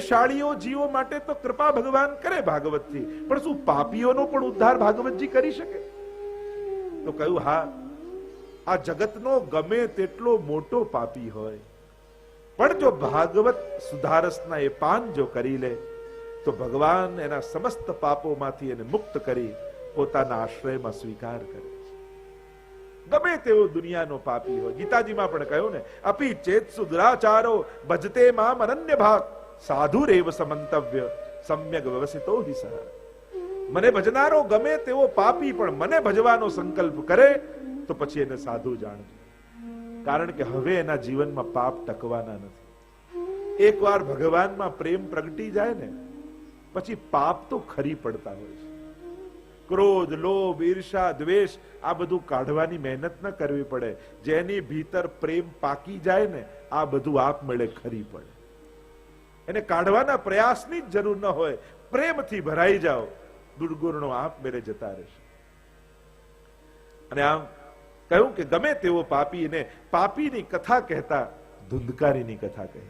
ભાગ્યશાળીઓ જીવો માટે તો કૃપા ભગવાન કરે ભાગવતથી પણ શું પાપીઓનો પણ ઉદ્ધાર ભાગવતજી કરી શકે? તો કહ્યું, હા, આ જગતનો ગમે તેટલો મોટો પાપી હોય. પણ જો ભાગવત સુધારસના એ પાન જો કરી લે, તો ભગવાન એના સમસ્ત પાપોમાંથી એને મુક્ત કરી પોતાના આશ્રયમાં સ્વીકાર કરે. ગમે તેવો દુનિયાનો પાપી હોય. ગીતાજીમાં પણ કહ્યું ને, અપી ચેત સુદરાચારો ભજતે મામ અનન્ય ભાગ. સાધુ રેવ સમંતવ્ય, સમ્યક વ્યવસિતો હિ સહ. મને ભજનારો ગમે તેવો પાપી પણ મને ભજવાનો સંકલ્પ કરે, તો પછી એને સાધુ જાણજો. કારણ કે હવે એના જીવનમાં પાપ ટકવાના નથી. એકવાર ભગવાનમાં પ્રેમ પ્રગટી જાય ને, પછી પાપ તો ખરી પડતા હોય છે. ક્રોધ, લોભ, ઈર્ષા, દ્વેષ, આ બધું કાઢવાની મહેનત ન કરવી પડે. જેની ભીતર પ્રેમ પાકી જાય ને, આ બધું આપ મળે ખરી પડે. એને કાઢવાના પ્રયાસની જ જરૂર ન હોય. પ્રેમથી ભરાઈ જાઓ. દુર્ગુણો આપ મેરે જતા રહેશે. અને આમ કહ્યું કે ગમે તેવો પાપીને પાપીની કથા કહેતા ધુંધકારીની કથા કહે.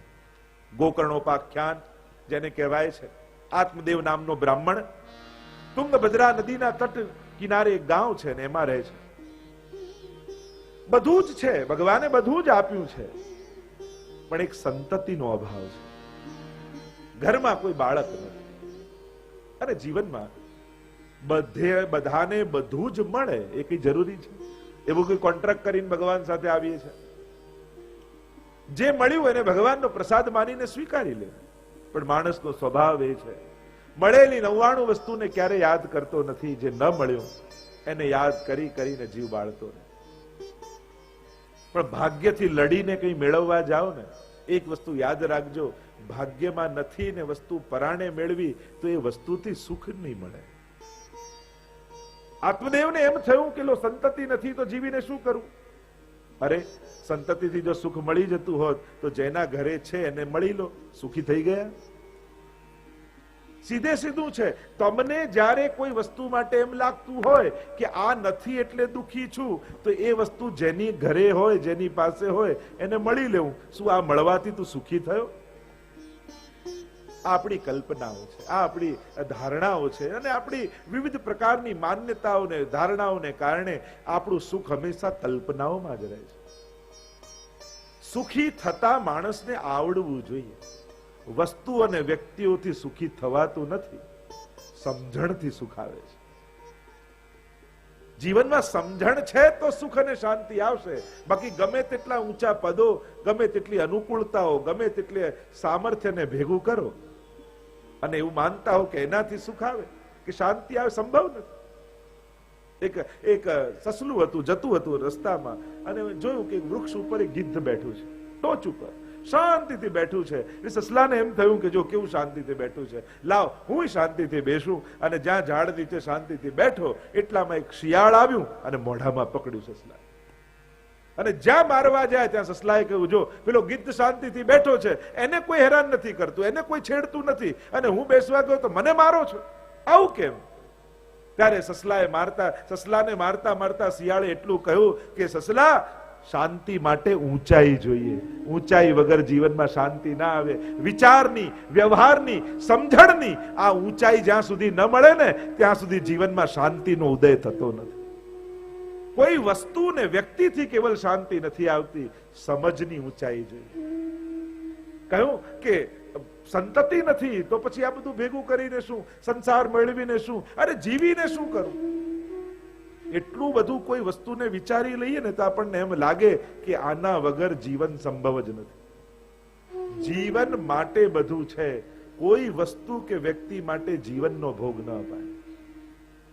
ગોકર્ણોપાખ્યાન જેને કહેવાય છે, આત્મદેવ નામનો બ્રાહ્મણ, તુંગભદ્રા નદીના તટ કિનારે એક ગાંવ છે ને એમાં રહે છે. બધું જ છે, ભગવાને બધું જ આપ્યું છે. પણ એક સંતતિનો અભાવ છે. ઘરમાં કોઈ બાળક નથી. અને જીવનમાં બધે બધાને બધું જ મળે એ કઈ જરૂરી છે? એવું કોઈ કોન્ટ્રાક્ટ કરીને ભગવાન સાથે આવીએ છે? જે મળ્યું એને ભગવાનનો પ્રસાદ માનીને સ્વીકારી લે. પણ માણસનો સ્વભાવ એ છે. મળેલી નવ્વાણું વસ્તુને ક્યારે યાદ કરતો નથી, જે ન મળ્યું, એને યાદ કરી કરીને જીવ બાળતો પણ ભાગ્યથી લડીને કંઈ મેળવવા જાઓ ને, એક વસ્તુ યાદ રાખજો ભાગ્યમાં નથી ને વસ્તુ પરાણે મેળવી, તો એ વસ્તુથી સુખ નહીં મળે. આત્મદેવને એમ થયું કે લો, સંતતિ નથી, તો જીવીને શું કરું? અરે, સંતતિથી જો સુખ મળી જતું હોત, તો જેના ઘરે છે એને મળી લો. સુખી થઈ ગયા? સીધે સીધું છે. તમને જ્યારે કોઈ વસ્તુ માટે એમ લાગતું હોય કે આ નથી એટલે દુખી છું, તો એ વસ્તુ જેની ઘરે હોય, જેની પાસે હોય, એને મળી લેવું. શું આ મળવાથી તું સુખી થયો? આપણી કલ્પનાઓ છે, આ આપણી ધારણાઓ છે અને આપણી વિવિધ પ્રકારની માન્યતાઓને, ધારણાઓને કારણે આપણું સુખ હંમેશા કલ્પનાઓમાં જ રહે છે. સુખી થતા માણસને આવડવું જોઈએ. વસ્તુ અને વ્યક્તિઓથી સુખી થવાતું નથી. સમજણથી સુખ આવે છે. જીવનમાં સમજણ છે તો સુખ અને શાંતિ આવશે. બાકી ગમે તેટલા ઊંચા પદો, ગમે તેટલી અનુકૂળતાઓ, ગમે તેટલી સામર્થ્યને ભેગું કરો અને એવું માનતા હો કે એનાથી સુખ આવે, કે શાંતિ આવે, સંભવ નથી. એક એક સસલું હતું, જતું હતું રસ્તામાં, અને જોયું કે વૃક્ષ ઉપર એક ગિદ્ધ બેઠું છે, ટોચ ઉપર, શાંતિથી બેઠું છે. એ સસલાને એમ થયું કે જો કેવું શાંતિથી બેઠું છે, લાવ, હું શાંતિથી બેસું, અને જ્યાં ઝાડ નીચે શાંતિથી બેઠો, એટલામાં એક શિયાળ આવ્યું અને મોઢામાં પકડ્યું સસલા અને જ્યાં મારવા જાય ત્યાં સસલાએ કહ્યું, જો, પેલો ગીત શાંતિથી બેઠો છે, એને કોઈ હેરાન નથી કરતું, એને કોઈ છેડતું નથી, અને હું બેસવા ગયો તો મને મારો છો. આવું કેમ? ત્યારે સસલાએ મારતા, સસલાને મારતા મારતા શિયાળે એટલું કહ્યું કે, સસલા, શાંતિ માટે ઊંચાઈ જોઈએ. ઊંચાઈ વગર જીવનમાં શાંતિ ના આવે. વિચારની, વ્યવહારની, સમજણની આ ઊંચાઈ જ્યાં સુધી ન મળે ને, ત્યાં સુધી જીવનમાં શાંતિનો ઉદય થતો નથી. કોઈ વસ્તુ ને વ્યક્તિથી કેવલ શાંતિ નથી આવતી, સમજની ઊંચાઈ જોઈએ. કહ્યું કે સંતતિ નથી, તો પછી આ બધું ભેગું કરીને શું? સંસાર મેળવીને શું? અરે જીવીને શું કરું? એટલું બધું કોઈ વસ્તુને વિચારી લઈએ ને તો આપણને એમ લાગે કે આના વગર જીવન સંભવ જ નથી. જીવન માટે બધું છે. કોઈ વસ્તુ કે વ્યક્તિ માટે જીવનનો ભોગ ન અપાય.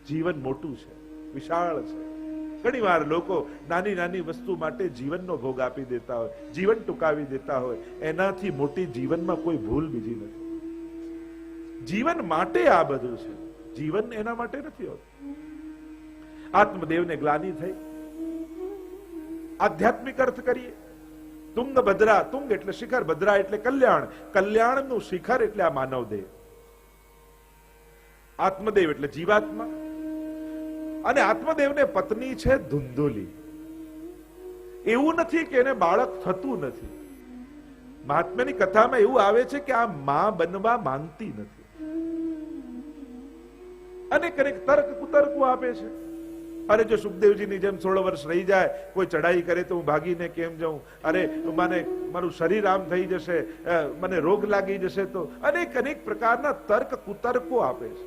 જીવન મોટું છે, વિશાળ છે. ઘણી વાર લોકો નાની નાની વસ્તુ માટે જીવનનો ભોગ આપી દેતા હોય, જીવન ટૂંકાવી દેતા હોય. એનાથી મોટી જીવનમાં કોઈ ભૂલ બીજી નથી. જીવન માટે આ બધું છે. જીવન એના માટે નથી હોતું. આત્મદેવને ગ્લાની થઈ. આધ્યાત્મિક અર્થ કરીએ. તુંગ ભદ્રા, તુંગ એટલે શિખર, ભદ્રા એટલે કલ્યાણ. કલ્યાણનું શિખર એટલે આ માનવ દેહ આત્મદેવ એટલે જીવાત્મા. અને આત્મદેવને પત્ની છે ધુંધુલી. એવું નથી કે એને બાળક થતું નથી. મહાત્માની કથામાં એવું આવે છે કે આ માં બનવા માંગતી નથી. અને કનેક તર્ક કુતર્કો આપે છે. અરે જો સુખદેવજીની જેમ સોળ વર્ષ રહી જાય, કોઈ ચડાઈ કરે તો હું ભાગીને કેમ જાઉં? અરે મને, મારું શરીર આમ થઈ જશે મને રોગ લાગી જશે તો અનેક અનેક પ્રકારના તર્ક કુતર્કો આપે છે.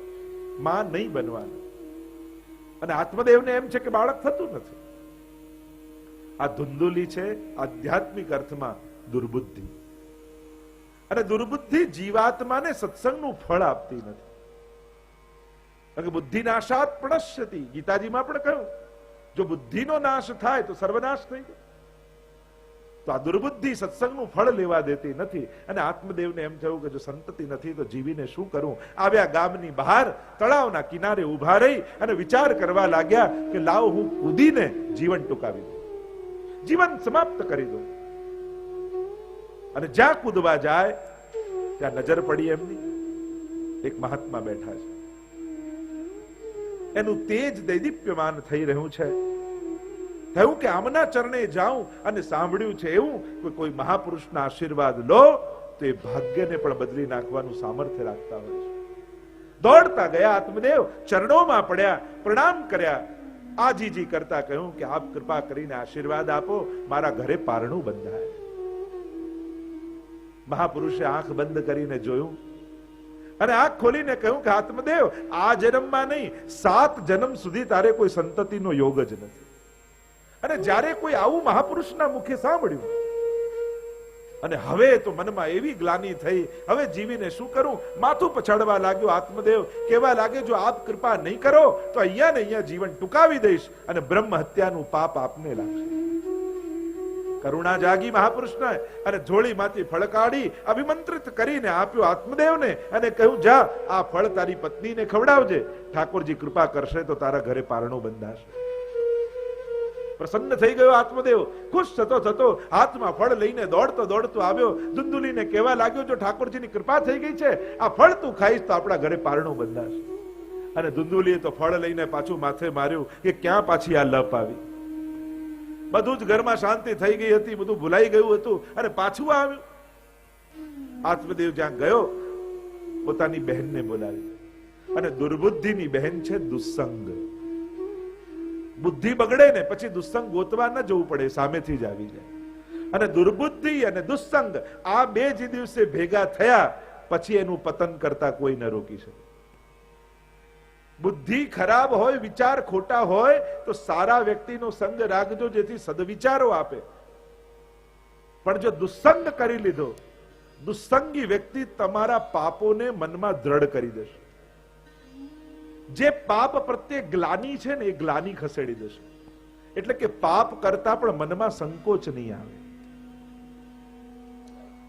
માં નહીં બનવાનું. અને આત્મદેવને એમ છે કે બાળક થતું નથી. આ ધુંધુલી છે આધ્યાત્મિક અર્થમાં દુર્બુદ્ધિ. અને દુર્બુદ્ધિ જીવાત્માને સત્સંગનું ફળ આપતી નથી. બુદ્ધિ નાશાત પ્રણશ્યતિ ગીતાજીમાં પણ કહ્યું, જો બુદ્ધિનો નાશ થાય તો સર્વનાશ થઈ જાય તો આ દુર્બુદ્ધિ સત્સંગનું ફળ લેવા દેતી નથી. અને આત્મદેવને એમ થયું કે જો સંતતિ નથી, તો જીવીને શું કરું? આવ્યા ગામની બહાર, તળાવના કિનારે ઊભા રહી અને વિચાર કરવા લાગ્યા કે લાવ હું કૂદીને જીવન ટૂંકાવી દઉં. જીવન સમાપ્ત કરી દઉં. અને જ્યાં કૂદવા જાય, ત્યાં નજર પડી એમની. એક મહાત્મા બેઠા છે. એનું તેજ દૈદીપ્યમાન થઈ રહ્યું છે. થયું કે આમના ચરણે જાઉં અને સાંભળ્યું છે એવું કે કોઈ મહાપુરુષના આશીર્વાદ લો, તો એ ભાગ્યને પણ બદલી નાખવાનું સામર્થ્ય રાખતા હોય છે. દોડતા ગયા આત્મદેવ, ચરણોમાં પડ્યા, પ્રણામ કર્યા. આજીજી કરતા કહ્યું કે આપ કૃપા કરીને આશીર્વાદ આપો, મારા ઘરે પારણું બંધાય. મહાપુરુષે આંખ બંધ કરીને જોયું અને આંખ ખોલીને કહ્યું કે આત્મદેવ, આ જન્મમાં નહીં, સાત જન્મ સુધી તારે કોઈ સંતતિનો યોગ જ નથી. અને જ્યારે કોઈ આવું મહાપુરુષના મુખે સાંભળ્યું, અને હવે તો મનમાં એવી ગ્લાની થઈ, હવે જીવીને શું કરું? માથું પછાડવા લાગ્યો આત્મદેવ કેવા લાગે, જો આપ કૃપા નહીં કરો, તો અહીંયા ને અહીંયા જીવન ટૂંકાવી દઈશ અને બ્રહ્મ હત્યાનું પાપ આપને લાગશે. કરુણા જાગી મહાપુરુષને અને ઝોળીમાંથી ફળ કાઢી અભિમંત્રિત કરીને આપ્યો આત્મદેવને અને કહ્યું, જા, આ ફળ તારી પત્નીને ખવડાવજે. ઠાકોરજી કૃપા કરશે તો તારા ઘરે પારણું બંધાશે. પ્રસન્ન થઈ ગયો આત્મદેવ. ખુશ થતો થતો હાથમાં ફળ લઈને દોડતો દોડતો આવ્યો. ધુંધુલીને કહેવા લાગ્યો, જો ઠાકોરજીની કૃપા થઈ ગઈ છે, આ ફળ તું ખાઈશ તો આપણા ઘરે પારણું બંધાશે. અને ધુંધુલીએ તો ફળ લઈને પાછું માથે માર્યું કે ક્યાં પાછી આ લપ આવી. બધું જ ઘરમાં શાંતિ થઈ ગઈ હતી, બધું ભૂલાઈ ગયું હતું અને પાછું આવ્યું. આત્મદેવ જ્યાં ગયો, પોતાની બહેનને બોલાવી. અને દુર્બુદ્ધિની બહેન છે દુસ્સંગ બુદ્ધિ બગડે ને પછી દુસ્સંગ ગોતવા ન જવું પડે, સામેથી જ આવી જાય. અને દુર્બુદ્ધિ અને દુસ્સંગ આ બે જ દિવસે ભેગા થયા, પછી એનું પતન કરતા કોઈ ન રોકી શકે. બુદ્ધિ ખરાબ હોય, વિચાર ખોટા હોય, તો સારા વ્યક્તિનો સંગ રાખજો, જેથી સદવિચારો આપે. પણ જો દુસ્સંગ કરી લીધો, દુસ્સંગી વ્યક્તિ તમારા પાપોને મનમાં દ્રઢ કરી દેશે. જે પાપ પ્રત્યે ગ્લાની છે ને એ ગ્લાની ખસેડી દેશે. એટલે કે પાપ કરતા પણ મનમાં સંકોચ નહીં આવે.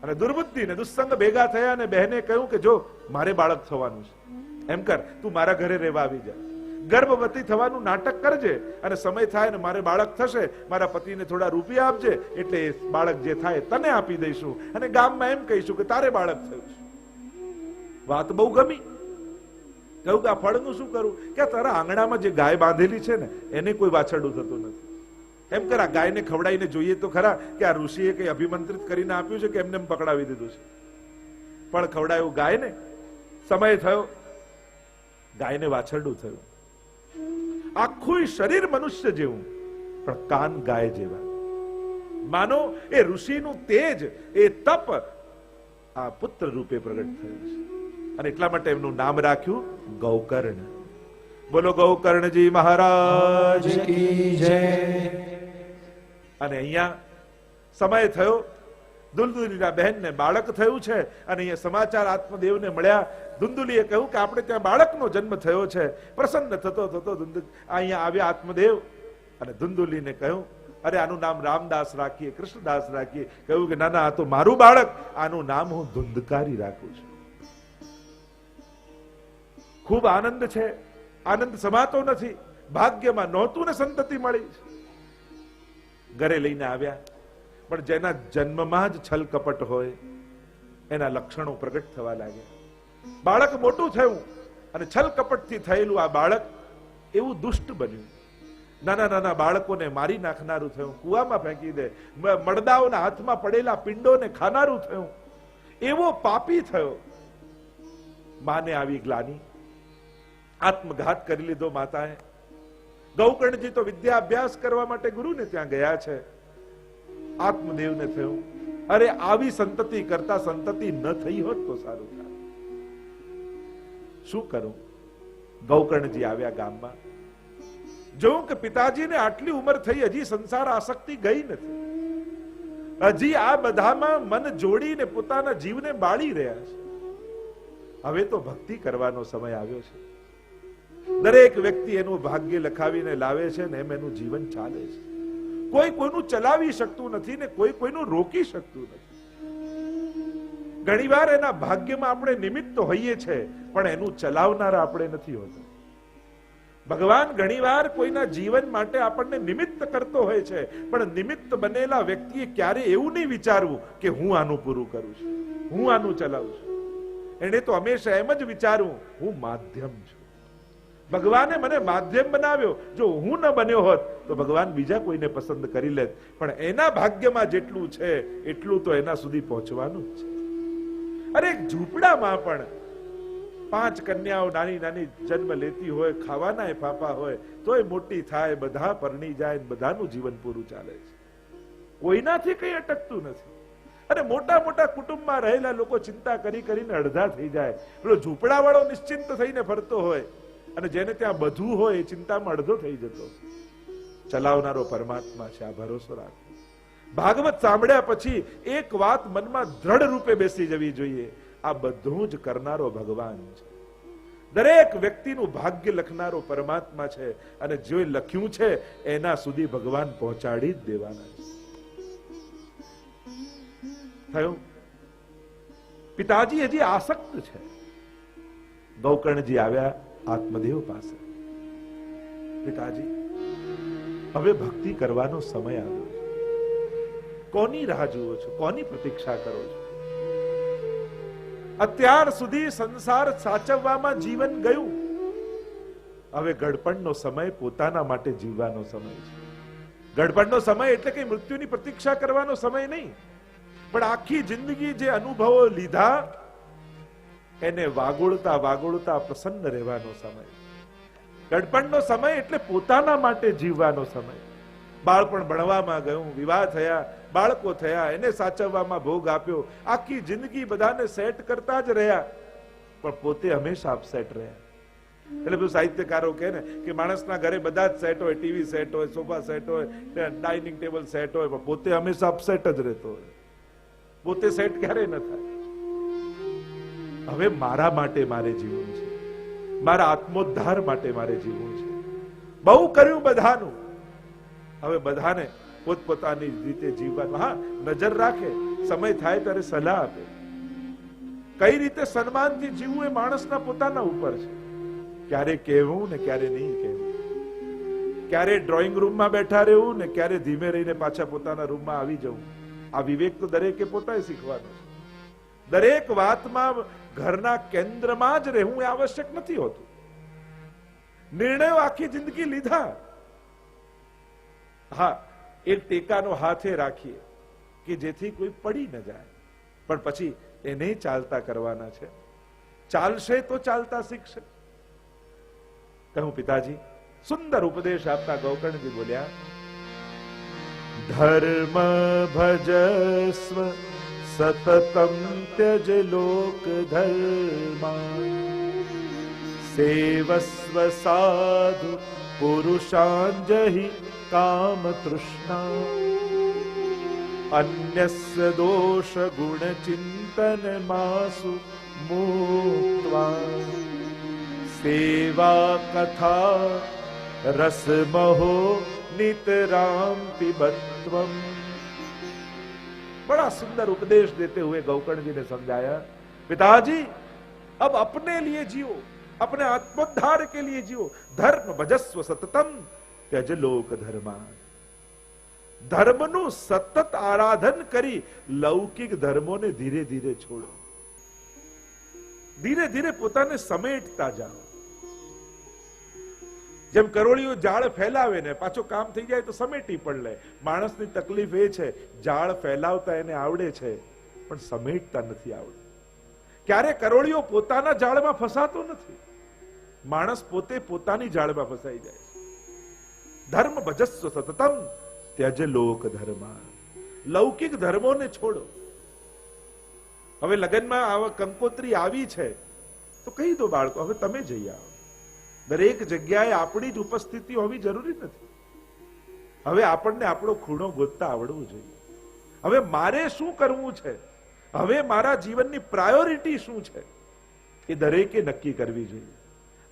અને દુર્બુદ્ધિ ને દુસ્સંગ ભેગા થયા અને બહેને કહ્યું કે જો મારે બાળક થવાનું છે. એમ કર, તું મારા ઘરે રહેવા આવી જા. ગર્ભવતી થવાનું નાટક કરજે અને સમય થાય ને મારે બાળક થશે, મારા પતિને થોડા રૂપિયા આપજે, એટલે એ બાળક જે થાય તને આપી દઈશું. અને ગામમાં એમ કહીશું કે તારે બાળક થયું છે. વાત બહુ ગમી. કહ્યું કે આ ફળનું શું કરું? કે તારા આંગણામાં જે ગાય બાંધેલી છે ને, એને કોઈ વાછરડું થતું નથી. એમ કરા ગાયને ખવડાવીને જોઈએ તો ખરા કે આ ઋષિએ કઈ અભિમંત્રિત કરીને આપ્યું છે કે એમને એમ પકડાવી દીધું છે? પણ ખવડાયું ગાયને? સમય થયો. ગાયને વાછરડું થયું. આખું શરીર મનુષ્ય જેવું, પણ કાન ગાય જેવા. માનો, એ ઋષિનું તેજ, એ તપ આ પુત્ર રૂપે પ્રગટ થયું છે. અને એટલા માટે એમનું નામ રાખ્યું ગૌકર્ણ. બોલો ગૌકર્ણજી મહારાજ કી જય. અને અહીંયા સમય થયો. દુલદુલીના બહેનને બાળક થયું છે અને અહીંયા સમાચાર આત્મદેવને મળ્યા. ધુંધુલીએ કહ્યું કે આપણે ત્યાં બાળકનો જન્મ થયો છે. પ્રસન્ન થતો થતો અહીંયા આવ્યા આત્મદેવ. અને ધુંધુલીને કહ્યું અરે આનું નામ રામદાસ રાખીએ કૃષ્ણદાસ રાખીએ. કહ્યું કે ના ના આ તો મારું બાળક. આનું નામ હું ધુંધકારી રાખું છું. ખૂબ આનંદ છે. આનંદ સમાતો નથી. ભાગ્યમાં નહોતું ને સંતતિ મળી. ઘરે લઈને આવ્યા. પણ જેના જન્મમાં જ છલ કપટ હોય, એના લક્ષણો પ્રગટ થવા લાગ્યા. બાળક મોટું થયું અને છલ કપટથી થયેલું આ બાળક એવું દુષ્ટ બન્યું. નાના નાના બાળકોને મારી નાખનારું થયું. કુવામાં ફેંકી દે. મડદાઓના હાથમાં પડેલા પિંડોને ખાનારું થયું. એવો પાપી થયો. માને આવી ગ્લાની આત્મઘાત કરી લીધો માતાએ. ગૌકર્ણજી તો વિદ્યા અભ્યાસ કરવા માટે ગુરુને ત્યાં ગયા છે. આત્મદેવને થયું, અરે, આવી સંતતિ કરતા સંતતિ ન થઈ હોત તો સારું થાય શું કરું? ગૌકર્ણજી આવ્યા ગામમાં. જોઉં કે પિતાજીને આટલી ઉંમર થઈ હજી સંસાર આસક્તિ ગઈ નથી. હજી આ બધામાં મન જોડીને પોતાના જીવને બાળી રહ્યા છે. હવે તો ભક્તિ કરવાનો સમય આવ્યો છે. દરેક વ્યક્તિ એનું ભાગ્ય લખાવીને લાવે છે ને એમ એનું જીવન ચાલે છે. કોઈ કોઈનું ચલાવી શકતું નથી ને કોઈ કોઈનું રોકી શકતું નથી. ઘણીવાર એના ભાગ્યમાં આપણે નિમિત્ત તો હોઈએ છે, પણ એનું ચલાવનારા આપણે નથી હોતા. ભગવાન ઘણીવાર કોઈના જીવન માટે આપણને નિમિત્ત કરતો હોય છે, પણ નિમિત્ત બનેલા વ્યક્તિએ ક્યારે એવું નહીં વિચારવું કે હું આનું પૂરું કરું છું, હું આનું ચલાવું છું. એને તો હંમેશા એમ જ વિચારવું, હું માધ્યમ છું. ભગવાને મને માધ્યમ બનાવ્યો. જો હું ન બન્યો હોત, તો ભગવાન બીજા કોઈને પસંદ કરી લેત. પણ એના ભાગ્યમાં જેટલું છે, એટલું તો એના સુધી પહોંચવાનું છે. અરે એક ઝૂંપડામાં પણ પાંચ કન્યાઓ નાની નાની જન્મ લેતી હોય, ખાવાના એ ફાફા હોય, તોય મોટી થાય, બધા પરણી જાય બધાનું જીવન પૂરું ચાલે છે. કોઈનાથી કઈ અટકતું નથી. અને મોટા મોટા કુટુંબમાં રહેલા લોકો ચિંતા કરી કરીને અડધા થઈ જાય. પેલો ઝૂંપડાવાળો નિશ્ચિંત થઈને ફરતો હોય. અને જેને ત્યાં બધું હોય એ ચિંતામાં અડધો થઈ જતો. ચલાવનારો પરમાત્મા છે, આ ભરોસો રાખો. ભાગવત સાંભળ્યા પછી એક વાત મનમાં દ્રઢ રૂપે બેસી જવી જોઈએ. આ બધું જ કરનારો ભગવાન છે. દરેક વ્યક્તિનું ભાગ્ય લખનારો પરમાત્મા છે અને જે લખ્યું છે એના સુધી ભગવાન પહોંચાડી જ દેવાના છે. થયું? પિતાજી હજી આસક્ત છે. ગૌકર્ણજી આવ્યા. આત્મદેવ પાસે. પિતાજી, હવે ભક્તિ કરવાનો સમય આવ્યો છે. કોની રાહ જુઓ છો? કોની પ્રતીક્ષા કરો છો? અત્યાર સુધી સંસાર સાચવવામાં જીવન ગયું. હવે ગડપણનો સમય પોતાના માટે જીવવાનો સમય છે. ગડપણનો સમય એટલે કે મૃત્યુની પ્રતીક્ષા કરવાનો સમય નહીં. પણ આખી જિંદગી જે અનુભવો લીધા એને વાગોળતા વાગોળતા પ્રસન્ન રહેવાનો સમય. ગડપણનો સમય એટલે પોતાના માટે જીવવાનો સમય. બાળપણ ભણવામાં ગયું, વિવાહ થયા, બાળકો થયા, એને સાચવવામાં ભોગ આપ્યો. આખી જિંદગી બધાને સેટ કરતા જ રહ્યા. પણ પોતે હંમેશા અપસેટ રહ્યા. એટલે બધું સાહિત્યકારો કહે ને કે માણસના ઘરે બધા જ સેટ હોય, ટીવી સેટ હોય સોફા સેટ હોય ડાઇનિંગ ટેબલ સેટ હોય, પણ પોતે હંમેશા અપસેટ જ રહેતો હોય. પોતે સેટ ક્યારેય ન થાય. હવે મારા માટે મારે જીવવું છે. મારા આત્મોદ્ધાર માટે મારે જીવવું છે. બહુ કર્યું બધાનું. હવે બધાને પોતપોતાની રીતે જીવવાનું. હા, નજર રાખે. સમય થાય ત્યારે સલાહ આપે. કઈ રીતે સન્માનથી જીવવું એ માણસના પોતાના ઉપર છે. ક્યારે કહેવું ને ક્યારે નહીં કહેવું. ક્યારે ડ્રોઈંગ રૂમમાં બેઠા રહેવું ને ક્યારે ધીમે રહીને પાછા પોતાના રૂમમાં આવી જવું. આ વિવેક તો દરેકે પોતાએ શીખવાનો છે. દરેક વાતમાં ઘરના કેન્દ્રમાં જ રહેવું એ આવશ્યક નથી હોતું. નિર્ણયો આખી જિંદગી લીધા. હા, એક ટેકાનો હાથે રાખીએ કે જેથી કોઈ પડી ન જાય. પણ પછી એને ચાલતા કરવાના છે. ચાલશે તો ચાલતા શીખશે. કહું પિતાજી, સુંદર ઉપદેશ આપતા ગૌકર્ણજી બોલ્યા, ધર્મ ભજસ્વ सततं त्यज लोकधर्मा सेवस्व साधु पुरुषाञ्जहि कामतृष्णा। अन्यस्य दोषगुणचिन्तनमासु मूत्वा सेवा कथा रसमहो नितरां पिबत्वम् बड़ा सुंदर उपदेश देते हुए गौकर्ण जी ने समझाया पिताजी अब अपने लिए जियो अपने आत्मोद्धार के लिए जियो धर्म भजस्व सततम त्यज लोक धर्मा ધર્મનું સતત આરાધન કરી લૌકિક ધર્મોને ધીરે ધીરે છોડો ધીરે ધીરે પોતાને સમેટતા જાઓ જેમ કરોળીઓ જાળ ફેલાવે ને, પાછો કામ થઈ જાય તો સમેટી પણ લે. માણસની તકલીફ એ છે, જાળ ફેલાવતા એને આવડે છે, પણ સમેટતા નથી આવડતું. ક્યારે કરોળીઓ પોતાના જાળમાં ફસાતો નથી? માણસ પોતે પોતાની જાળમાં ફસાઈ જાય ધર્મ ભજસ્વ સતતમ ત્યજ લોક ધર્મ લૌકિક ધર્મોને છોડો. હવે લગ્નમાં આવા કંકોત્રી આવી છે, તો કહી દો બાળકો, હવે તમે જઈ આવો. દરેક જગ્યાએ આપણી જ ઉપસ્થિતિ હોવી જરૂરી નથી. હવે આપણને આપણો ખૂણો ગોતતા આવડવું જોઈએ. હવે મારે શું કરવું છે? હવે મારા જીવનની પ્રાયોરિટી શું છે? એ દરેકે નક્કી કરવી જોઈએ.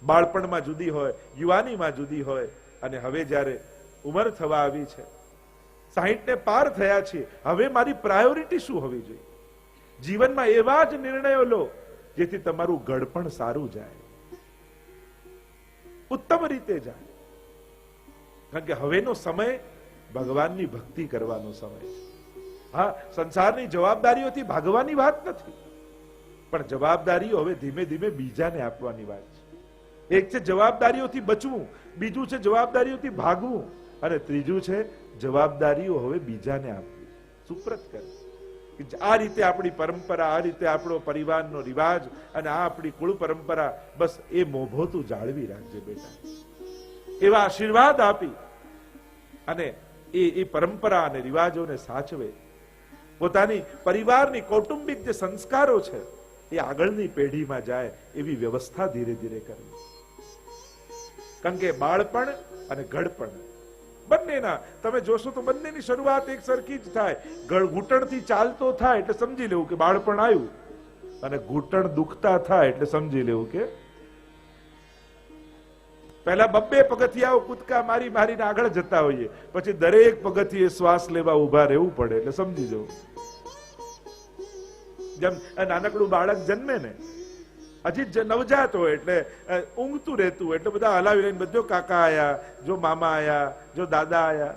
બાળપણમાં જુદી હોય, યુવાનીમાં જુદી હોય, અને હવે જ્યારે ઉંમર થવા આવી છે સાહીઠ ને પાર થયા છે હવે મારી પ્રાયોરિટી શું હોવી જોઈએ? જીવનમાં એવા જ નિર્ણયો લો જેથી તમારું ઘડપણ સારું જાય. ઉત્તમ રીતે જાય. કારણ કે હવેનો સમય ભગવાનની ભક્તિ કરવાનો સમય છે. હા, સંસારની જવાબદારીઓથી ભાગવાની વાત નથી. પણ જવાબદારીઓ હવે ધીમે ધીમે બીજાને આપવાની વાત છે. એક છે જવાબદારીઓથી બચવું, બીજું છે જવાબદારીઓથી ભાગવું, અને ત્રીજું છે જવાબદારીઓ હવે બીજાને આપવી. સુપ્રત કરવી આ રીતે આપણી પરંપરા, આ રીતે આપણો પરિવારનો રિવાજ અને આ આપણી કુળ પરંપરા, બસ એ મોભો જાળવી રાખજે બેટા. એવા આશીર્વાદ આપી અને એ એ પરંપરા અને રિવાજોને સાચવે. પોતાની પરિવારની કૌટુંબિક જે સંસ્કારો છે, એ આગળની પેઢીમાં જાય એવી વ્યવસ્થા ધીરે ધીરે કરવી. કારણ કે બાળપણ અને ઘડપણ બંનેના. તમે જોશો તો બંનેની શરૂઆત એક સરખી જ થાય. ઘૂંટણથી ચાલતો થાય એટલે સમજી લેવું કે બાળપણ આવ્યું. અને ઘૂંટણ દુખતા થાય એટલે સમજી લેવું કે પહેલા બબ્બે પગથિયાઓ કૂદકા મારી મારીને આગળ જતા હોઈએ. પછી દરેક પગથિયે શ્વાસ લેવા ઊભા રહેવું પડે એટલે સમજી જવું. જેમ નાનકડું બાળક જન્મે ને હજી નવજાત હોય એટલે ઊંઘતું રહેતું એટલે બધા હલાવી લઈને બધો કાકા આયા, જો મામા આયા, જો દાદા આયા.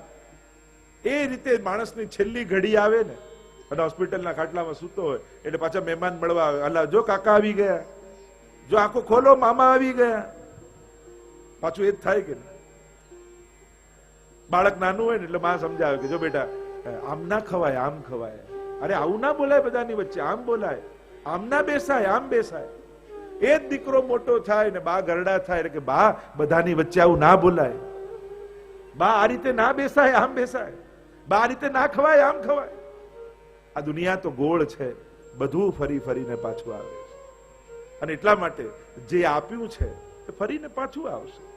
એ રીતે માણસની છેલ્લી ઘડી આવે ને, અને હોસ્પિટલના ખાટલામાં સૂતો હોય, એટલે પાછા મહેમાન મળવા આવે. હલા જો કાકા આવી ગયા, જો આંખો ખોલો, મામા આવી ગયા. પાછું એ જ થાય કે? બાળક નાનું હોય ને, એટલે માં સમજાવે કે જો બેટા આમ ના ખવાય, આમ ખવાય. અરે આવું ના બોલાય બધાની વચ્ચે, આમ બોલાય. આમ ના બેસાય, આમ બેસાય. એ જ દીકરો મોટો થાય ને બા ગરડા થાય કે બા, બધાની વચ્ચે આવું ના બોલાય. બા આ રીતે ના બેસાય, આમ બેસાય. બા આ રીતે ના ખવાય, આમ ખવાય. આ દુનિયા તો ગોળ છે, બધું ફરી ફરીને પાછું આવે છે. અને એટલા માટે જે આપ્યું છે તે ફરીને પાછું આવશે.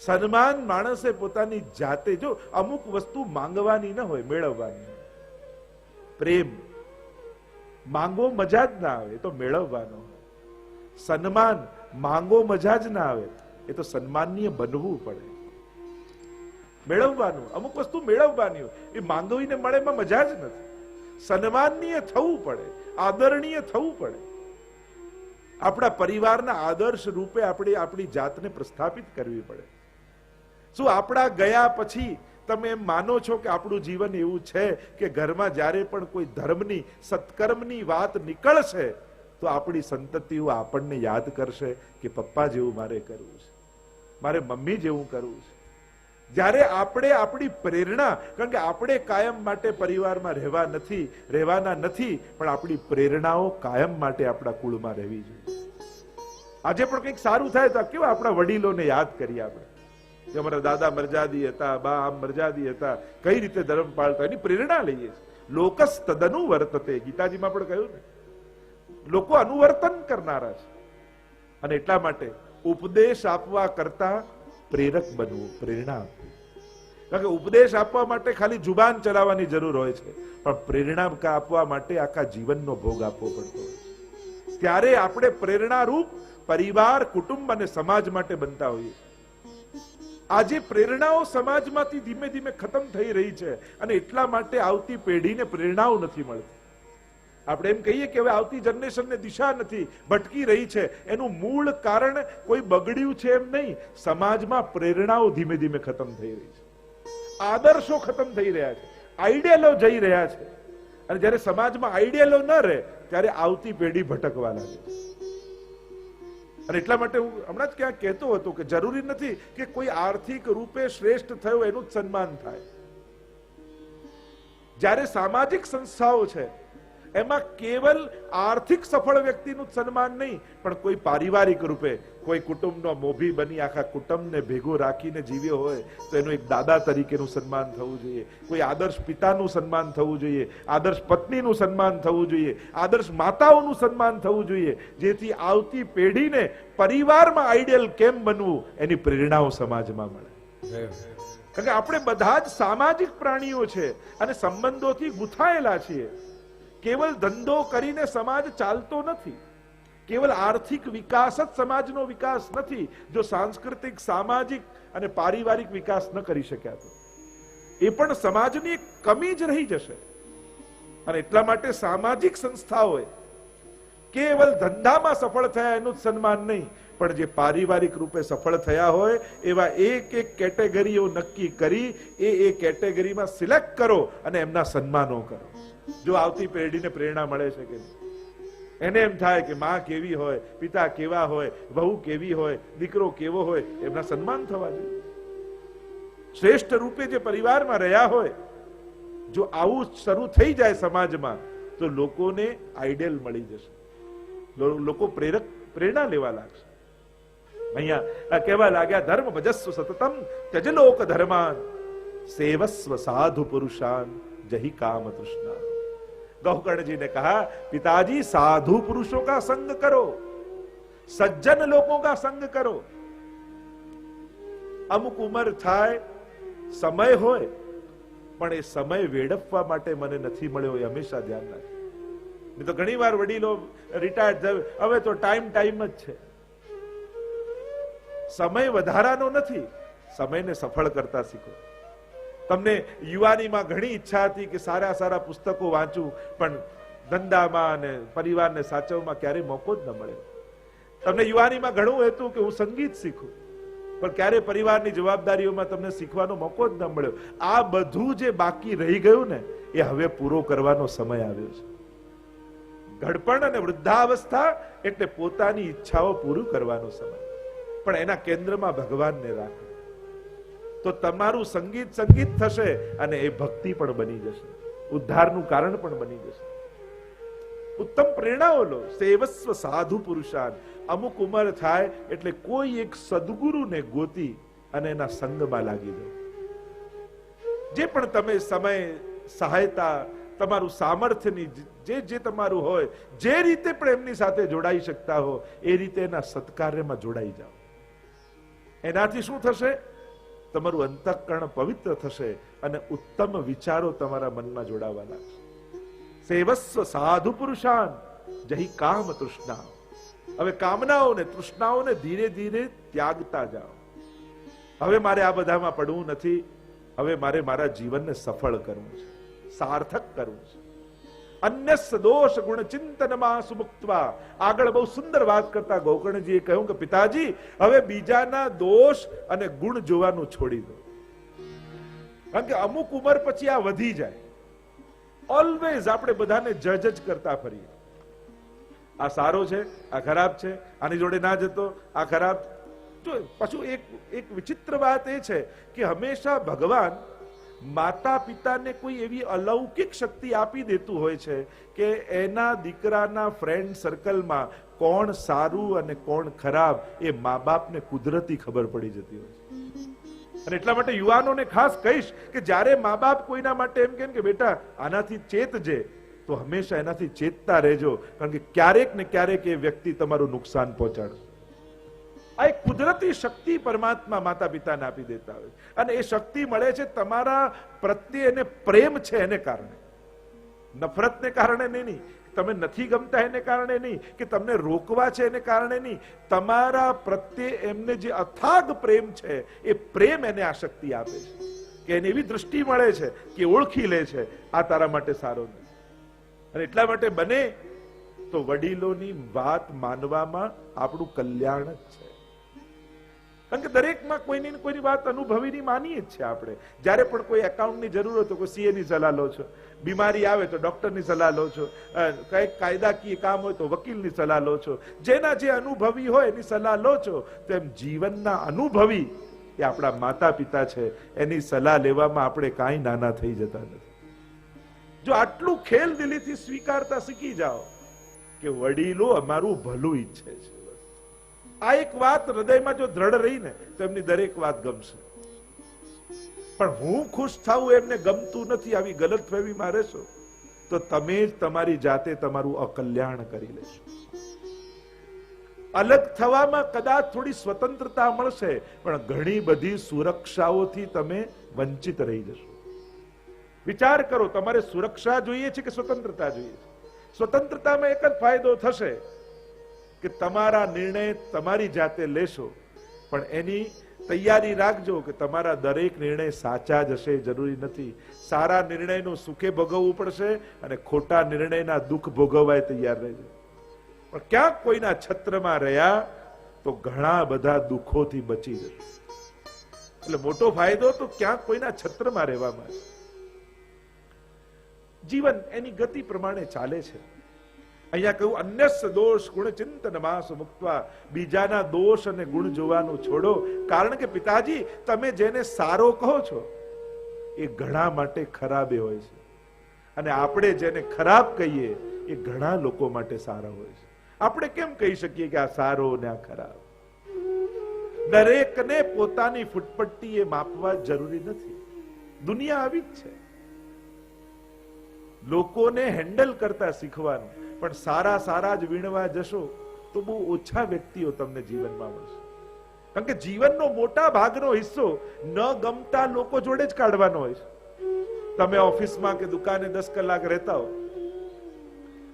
સન્માન માણસે પોતાની જાતે, જો અમુક વસ્તુ માંગવાની ન હોય, મેળવવાની. પ્રેમ. માંગો મજા જ ના આવે તો મેળવવાનો. સન્માન માંગો મજા જ ના આવે. એ તો સન્માનીય બનવું પડે. મેળવવાનું, અમુક વસ્તુ મેળવવાની હોય. એ માંગવીને મળે એમાં મજા જ નથી. સન્માનીય થવું પડે, આદરણીય થવું પડે. આપણા પરિવારના આદર્શ રૂપે આપણે આપણી જાતને પ્રસ્થાપિત કરવી પડે. શું આપણા ગયા પછી તમે એમ માનો છો કે આપણું જીવન એવું છે કે ઘરમાં જ્યારે પણ કોઈ ધર્મની, સત્કર્મની વાત નીકળશે તો આપણી સંતતિઓ આપણને યાદ કરશે કે પપ્પા જેવું મારે કરવું છે. મારે મમ્મી જેવું કરવું છે. જ્યારે આપણે આપણી પ્રેરણા, કારણ કે આપણે કાયમ માટે પરિવારમાં રહેવા નથી, રહેવાના નથી, પણ આપણી પ્રેરણાઓ કાયમ માટે આપણા કુળમાં રહેવી જોઈએ. આજે પણ કંઈક સારું થાય તો કેવા આપણા વડીલોને યાદ કરીએ આપણે? કે અમારા દાદા મરજાદી હતા, બા આમ મરજાદી હતા, કઈ રીતે ધર્મ પાળતા એની પ્રેરણા લઈએ છીએ. લોકસ તદનુ વર્તતે. ગીતાજીમાં પણ કહ્યું ને લોકો અનુવર્તન કરનારા છે. અને એટલા માટે ઉપદેશ આપવા કરતા પ્રેરક બનવું, પ્રેરણા આપવી. કારણ કે ઉપદેશ આપવા માટે ખાલી જુબાન ચલાવવાની જરૂર હોય છે. પણ પ્રેરણા આપવા માટે આખા જીવનનો ભોગ આપવો પડતો હોય છે. ત્યારે આપણે પ્રેરણારૂપ પરિવાર, કુટુંબ અને સમાજ માટે બનતા હોઈએ છીએ. આજે પ્રેરણાઓ સમાજમાંથી ધીમે ધીમે ખતમ થઈ રહી છે અને એટલા માટે આવતી પેઢીને પ્રેરણાઓ નથી મળતી. આપણે એમ કહીએ કે હવે આવતી જનરેશનને દિશા નથી, ભટકી રહી છે. એનું મૂળ કારણ કોઈ બગડ્યું છે એમ નહીં, સમાજમાં પ્રેરણાઓ ધીમે ધીમે ખતમ થઈ રહી છે. આદર્શો ખતમ થઈ રહ્યા છે. આઈડિયલો જઈ રહ્યા છે. અને જ્યારે સમાજમાં આઈડિયલો ન રહે, ત્યારે આવતી પેઢી ભટકવા લાગે છે. અને એટલા માટે હું હમણાં જ ક્યાંક કહેતો હતો કે જરૂરી નથી કે કોઈ આર્થિક રૂપે શ્રેષ્ઠ થયો એનું જ સન્માન થાય. જ્યારે સામાજિક સંસ્થાઓ છે એમાં કેવલ આર્થિક સફળ વ્યક્તિનું સન્માન નહીં, પણ કોઈ પારિવારિક રૂપે, કોઈ કુટુંબનો મોભી બની, આખા કુટુંબને ભેગો રાખીને જીવ્યો હોય, તો એનું એક દાદા તરીકેનું સન્માન થવું જોઈએ. કોઈ આદર્શ પિતાનું સન્માન થવું જોઈએ, આદર્શ પત્નીનું સન્માન થવું જોઈએ, આદર્શ માતાઓનું સન્માન થવું જોઈએ, જેથી આવતી પેઢીને પરિવારમાં આઈડિયલ કેમ બનવું, એની પ્રેરણાઓ સમાજમાં મળે. કારણ કે આપણે બધા જ સામાજિક પ્રાણીઓ છે અને સંબંધોથી ગુથાયેલા છીએ. કેવલ ધંધો કરીને સમાજ ચાલતો નથી. કેવલ આર્થિક વિકાસ જ સમાજનો વિકાસ નથી, જો સાંસ્કૃતિક, સામાજિક અને પારિવારિક વિકાસ ન કરી શક્યા તો. એ પણ સમાજની એક કમી જ રહી જશે. અને એટલા માટે સામાજિક સંસ્થાઓએ કેવલ ધંધામાં સફળ થયા એનું જ સન્માન નહીં, પણ જે પારિવારિક રૂપે સફળ થયા હોય, એવા એક એક કેટેગરીઓ નક્કી કરી, એ એ કેટેગરીમાં સિલેક્ટ કરો અને એમના સન્માનો કરો. જો આવતી પેઢીને પ્રેરણા મળે છે કે એને એમ થાય કે માં કેવી હોય, પિતા કેવા હોય, વહુ કેવી હોય, દીકરો કેવો હોય, એમના સન્માન થવા જોઈએ. શ્રેષ્ઠ રૂપે જે પરિવારમાં રહ્યા હોય, જો આવું શરૂ થઈ જાય સમાજમાં, તો લોકોને આઈડિયલ મળી જશે. લોકો પ્રેરક, પ્રેરણા લેવા લાગશે. અહીંયા કહેવા લાગ્યા, ધર્મ ભજસ્વ સતતમ ત્યજલોક ધર્માન, સેવસ્વ સાધુ પુરુષાન, જહી કામ તૃષ્ણા गौकर्ण ने कहा पिताजी साधु पुरुषों का संग करो सज्जन लोगों का संग કરો અમુક ઉંમર થાય સમય હોય પણ એ સમય વેડફવા માટે મને નથી મળ્યો એ હંમેશા ધ્યાન રાખજો નહીં તો ઘણી વાર વડીલો રિટાયર્ડ થયો હવે તો ટાઈમ ટાઈમ જ છે સમય વધારાનો નથી સમયને સફળ કરતા શીખો તમને યુવાનીમાં ઘણી ઈચ્છા હતી કે સારા સારા પુસ્તકો વાંચું, પણ ધંધામાં અને પરિવારને સાચવવામાં ક્યારેય મોકો જ ન મળે તમને યુવાનીમાં ઘણું હતું કે હું સંગીત શીખું, પણ ક્યારે પરિવારની જવાબદારીઓમાં તમને શીખવાનો મોકો જ ન મળ્યો. આ બધું જે બાકી રહી ગયું ને, એ હવે પૂરો કરવાનો સમય આવ્યો છે. ઘડપણ અને વૃદ્ધાવસ્થા એટલે પોતાની ઈચ્છાઓ પૂરું કરવાનો સમય. પણ એના કેન્દ્રમાં ભગવાનને રાખો. તો તમારું સંગીત સંગીત થશે અને એ ભક્તિ પણ બની જશે. ઉદ્ધારનું કારણ પણ બની જશે. ઉત્તમ પ્રેરણાઓ લો. સેવસ્વ સાધુ પુરુષાન. અમુક ઉંમર થાય એટલે કોઈ એક સદગુરુને ગોતી અને એના સંગમાં લાગી દો. જે પણ તમે સમય, સહાયતા, તમારું સામર્થ્યની જે જે તમારું હોય, જે રીતે પણ એમની સાથે જોડાઈ શકતા હો, એ રીતે એના સત્કાર્યમાં જોડાઈ જાઓ. એનાથી શું થશે? તમારું અંતઃકરણ પવિત્ર થશે અને ઉત્તમ વિચારો તમારા મનમાં જોડાવાના સેવસ્વ સાધુ પુરુષાન જહી કામ તૃષ્ણા. હવે કામનાઓને, તૃષ્ણાઓને ધીરે ધીરે ત્યાગતા જાઓ. હવે મારે આ બધામાં પડવું નથી. હવે મારે મારા જીવનને સફળ કરવું છે, સાર્થક કરવું છે. અન્ય દોષ ગુણ ચિંતનમાં સુમુક્તવા. આગળ બહુ સુંદર વાત કરતા ગોકર્ણજીએ કહ્યું કે પિતાજી, હવે બીજાના દોષ અને ગુણ જોવાનું છોડી દો. કારણ કે અમુક ઉંમર પછી આ વધી જાય. ઓલવેઝ આપણે બધાને જજ જ કરતા ફરીએ. આ સારો છે, આ ખરાબ છે, આની જોડે ના જતો, આ ખરાબ. જો, પાછું એક એક વિચિત્ર વાત એ છે કે હંમેશા ભગવાન માતા પિતાને કોઈ એવી અલૌકિક શક્તિ આપી દેતું હોય છે કે એના દીકરાના ફ્રેન્ડ સર્કલમાં કોણ સારું અને કોણ ખરાબ એ મા બાપને કુદરતી ખબર પડી જતી હોય છે. અને એટલા માટે યુવાનોને ખાસ કહીશ કે જ્યારે મા બાપ કોઈના માટે એમ કેમ કે, બેટા, આનાથી ચેતજે તો હંમેશા એનાથી ચેતતા રહેજો. કારણ કે ક્યારેક ને ક્યારેક એ વ્યક્તિ તમારું નુકસાન પહોંચાડશે આ એક કુદરતી શક્તિ પરમાત્મા માતા પિતાને આપી દેતા હોય. અને એ શક્તિ મળે છે તમારા પ્રત્યે એને પ્રેમ છે એને કારણે. નફરતને કારણે નહીં નહીં, તમે નથી ગમતા એને કારણે નહીં, કે તમને રોકવા છે એને કારણે નહીં. તમારા પ્રત્યે એમને જે અથાગ પ્રેમ છે, એ પ્રેમ એને આ શક્તિ આપે છે. કે એને એવી દૃષ્ટિ મળે છે કે ઓળખી લે છે, આ તારા માટે સારો નથી. અને એટલા માટે બને તો વડીલોની વાત માનવામાં આપણું કલ્યાણ જ છે. કે દરેકમાં કોઈની કોઈની વાત અનુભવીની માનીએ જ છે આપણે. જ્યારે પણ કોઈ એકાઉન્ટની જરૂર હોય તો કોઈ સીએ ની સલાહ લો છો. બીમારી આવે તો ડોક્ટરની સલાહ લો છો. કંઈક કાયદાકીય કામ હોય તો વકીલની સલાહ લો છો. જેના જે અનુભવી હોય એની સલાહ લો છો. તેમ જીવનના અનુભવી એ આપણા માતા પિતા છે. એની સલાહ લેવામાં આપણે કાંઈ નાના થઈ જતા નથી. જો આટલું ખેલ દિલીથી સ્વીકારતા શીખી જાઓ કે વડીલો અમારું ભલું ઈચ્છે છે. આ એક વાત હૃદયમાં જો દ્રઢ રહી ને, તો એમની દરેક વાત ગમશે. પણ હું ખુશ થાઉં એમને ગમતું નથી, આવી ગલત ફેમી મારે છો તો તમે જ તમારી જાતે તમારું અકલ્યાણ કરી લેશો. અલગ થવામાં કદાચ થોડી સ્વતંત્રતા મળશે, પણ ઘણી બધી સુરક્ષાઓથી તમે વંચિત રહી જશો. વિચાર કરો, તમારે સુરક્ષા જોઈએ છે કે સ્વતંત્રતા જોઈએ છે? સ્વતંત્રતામાં એક જ ફાયદો થશે. કે તમારા નિર્ણય તમારી જાતે લેશો, પણ એની તૈયારી રાખજો કે તમારા દરેક નિર્ણય સાચા જ હશે, જરૂરી નથી. સારા નિર્ણયનું સુખે ભોગવવું પડશે અને ખોટા નિર્ણયના દુઃખ ભોગવવાય તૈયાર રહેજો. પણ ક્યાંક કોઈના છત્રમાં રહ્યા તો ઘણા બધા દુઃખોથી બચી જશે એટલે મોટો ફાયદો તો ક્યાંક કોઈના છત્રમાં રહેવામાં જીવન એની ગતિ પ્રમાણે ચાલે છે. અહીંયા કહ્યું અન્યસ દોષ ગુણ ચિંતન માસ મુક્તવા. બીજાના દોષ અને ગુણ જોવાનું છોડો. કારણ કે પિતાજી, તમે જેને સારો કહો છો, એ ઘણા માટે ખરાબે હોય છે. અને આપણે જેને ખરાબ કહીએ, એ ઘણા લોકો માટે સારા હોય છે. આપણે કેમ કહી શકીએ કે આ સારો ને આ ખરાબ? દરેકને પોતાની ફૂટપટ્ટી એ માપવા જરૂરી નથી. દુનિયા આવી જ છે. લોકોને હેન્ડલ કરતા શીખવાનું. પણ સારા સારા જ વીણવા જશો તો બહુ ઓછા વ્યક્તિઓ તમને જીવનમાં મળશે. કારણ કે જીવનનો મોટા ભાગનો હિસ્સો ન ગમતા લોકો જોડે જ કાઢવાનો હોય છે. તમે ઓફિસમાં કે દુકાને દસ કલાક રહેતા હો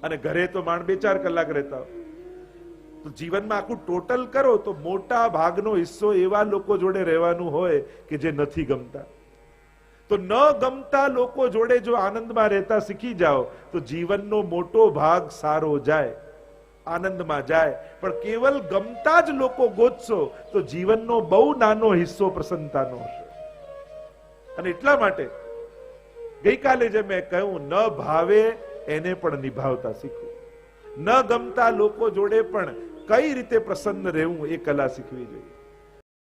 અને ઘરે તો માંડ બે ચાર કલાક રહેતા હો. તો જીવનમાં આખું ટોટલ કરો તો મોટા ભાગનો હિસ્સો એવા લોકો જોડે રહેવાનું હોય કે જે નથી ગમતા. તો ન ગમતા લોકો જોડે જો આનંદમાં રહેતા શીખી જાઓ, તો જીવનનો મોટો ભાગ સારો જાય, આનંદમાં જાય. પણ કેવલ ગમતા જ લોકો ગોતશો, તો જીવનનો બહુ નાનો હિસ્સો પ્રસન્નતાનો હશે. અને એટલા માટે ગઈકાલે જે મેં કહ્યું, ન ભાવે એને પણ નિભાવતા શીખવું ન ગમતા લોકો જોડે પણ કઈ રીતે પ્રસન્ન રહેવું એ કલા શીખવી જોઈએ.